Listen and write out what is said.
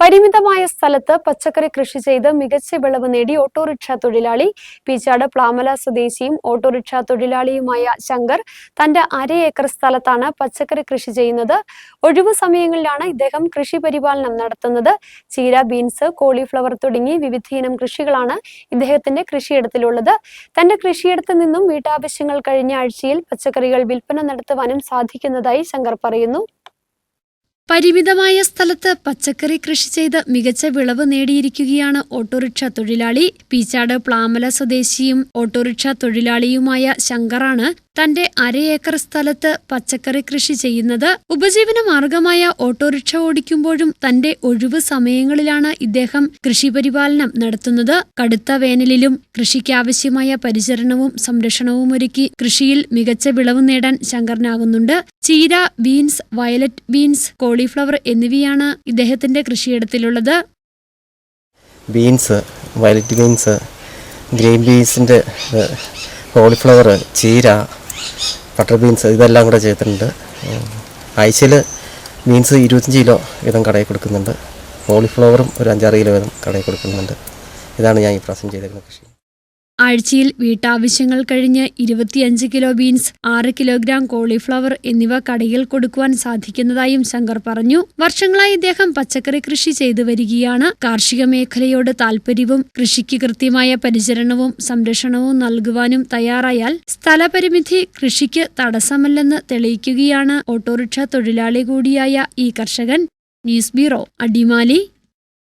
പരിമിതമായ സ്ഥലത്ത് പച്ചക്കറി കൃഷി ചെയ്ത് മികച്ച വിളവ് നേടി ഓട്ടോറിക്ഷ തൊഴിലാളി പീച്ചാട് പ്ലാമല സ്വദേശിയും ഓട്ടോറിക്ഷ തൊഴിലാളിയുമായ ശങ്കർ തന്റെ അര ഏക്കർ സ്ഥലത്താണ് പച്ചക്കറി കൃഷി ചെയ്യുന്നത്. ഒഴിവു സമയങ്ങളിലാണ് ഇദ്ദേഹം കൃഷി പരിപാലനം നടത്തുന്നത്. ചീര ബീൻസ് കോളിഫ്ലവർ തുടങ്ങി വിവിധയിനം കൃഷികളാണ് ഇദ്ദേഹത്തിന്റെ കൃഷിയിടത്തിലുള്ളത്. തന്റെ കൃഷിയിടത്ത് നിന്നും വീട്ടാവശ്യങ്ങൾ കഴിഞ്ഞ ആഴ്ചയിൽ പച്ചക്കറികൾ വിൽപ്പന നടത്തുവാനും സാധിക്കുന്നതായി ശങ്കർ പറയുന്നു. പരിമിതമായ സ്ഥലത്ത് പച്ചക്കറി കൃഷി ചെയ്ത് മികച്ച വിളവ് നേടിയിരിക്കുകയാണ് ഓട്ടോറിക്ഷ തൊഴിലാളി. പീച്ചാട് പ്ലാമല സ്വദേശിയും ഓട്ടോറിക്ഷ തൊഴിലാളിയുമായ ശങ്കറാണ് തന്റെ അരയേക്കർ സ്ഥലത്ത് പച്ചക്കറി കൃഷി ചെയ്യുന്നത് ഉപജീവന മാർഗമായ ഓട്ടോറിക്ഷ ഓടിക്കുമ്പോഴും തന്റെ ഒഴിവ് സമയങ്ങളിലാണ് ഇദ്ദേഹം കൃഷി പരിപാലനം നടത്തുന്നത്. കടുത്ത വേനലിലും കൃഷിക്കാവശ്യമായ പരിചരണവും സംരക്ഷണവും ഒരുക്കി കൃഷിയിൽ മികച്ച വിളവ് നേടാൻ ശങ്കറിനാകുന്നുണ്ട് ചീര ബീൻസ് വയലറ്റ് ബീൻസ് കോളിഫ്ലവർ എന്നിവയാണ് ഇദ്ദേഹത്തിന്റെ കൃഷിയിടത്തിലുള്ളത്. ബീൻസ് വയലറ്റ് ബീൻസ് ഗ്രീൻ ബീൻസിന്റെ കോളിഫ്ലവർ ചീര ബട്ടർ ബീൻസ് ഇതെല്ലാം കൂടെ ചെയ്തിട്ടുണ്ട് ആഴ്ചയിൽ ബീൻസ് ഇരുപത്തഞ്ച് കിലോ വീതം കടയിൽ കൊടുക്കുന്നുണ്ട്. കോളിഫ്ലവറും ഒരു അഞ്ചാറ് കിലോ വീതം കടയിൽ കൊടുക്കുന്നുണ്ട്. ഇതാണ് ഞാൻ ഈ പ്രാവശ്യം ചെയ്തിരുന്ന കൃഷി. ആഴ്ചയിൽ വീട്ടാവശ്യങ്ങൾ കഴിഞ്ഞ് ഇരുപത്തിയഞ്ച് കിലോ ബീൻസ് ആറ് കിലോഗ്രാം കോളിഫ്ലവർ എന്നിവ കടയിൽ കൊടുക്കുവാൻ സാധിക്കുന്നതായും ശങ്കർ പറഞ്ഞു. വർഷങ്ങളായി ഇദ്ദേഹം പച്ചക്കറി കൃഷി ചെയ്തു വരികയാണ്. കാർഷിക മേഖലയോട് താൽപര്യവും കൃഷിക്ക് കൃത്യമായ പരിചരണവും സംരക്ഷണവും നൽകുവാനും തയ്യാറായാൽ സ്ഥലപരിമിതി കൃഷിക്ക് തടസ്സമല്ലെന്ന് തെളിയിക്കുകയാണ് ഓട്ടോറിക്ഷ തൊഴിലാളി കൂടിയായ ഈ കർഷകൻ. News bureau Adimali.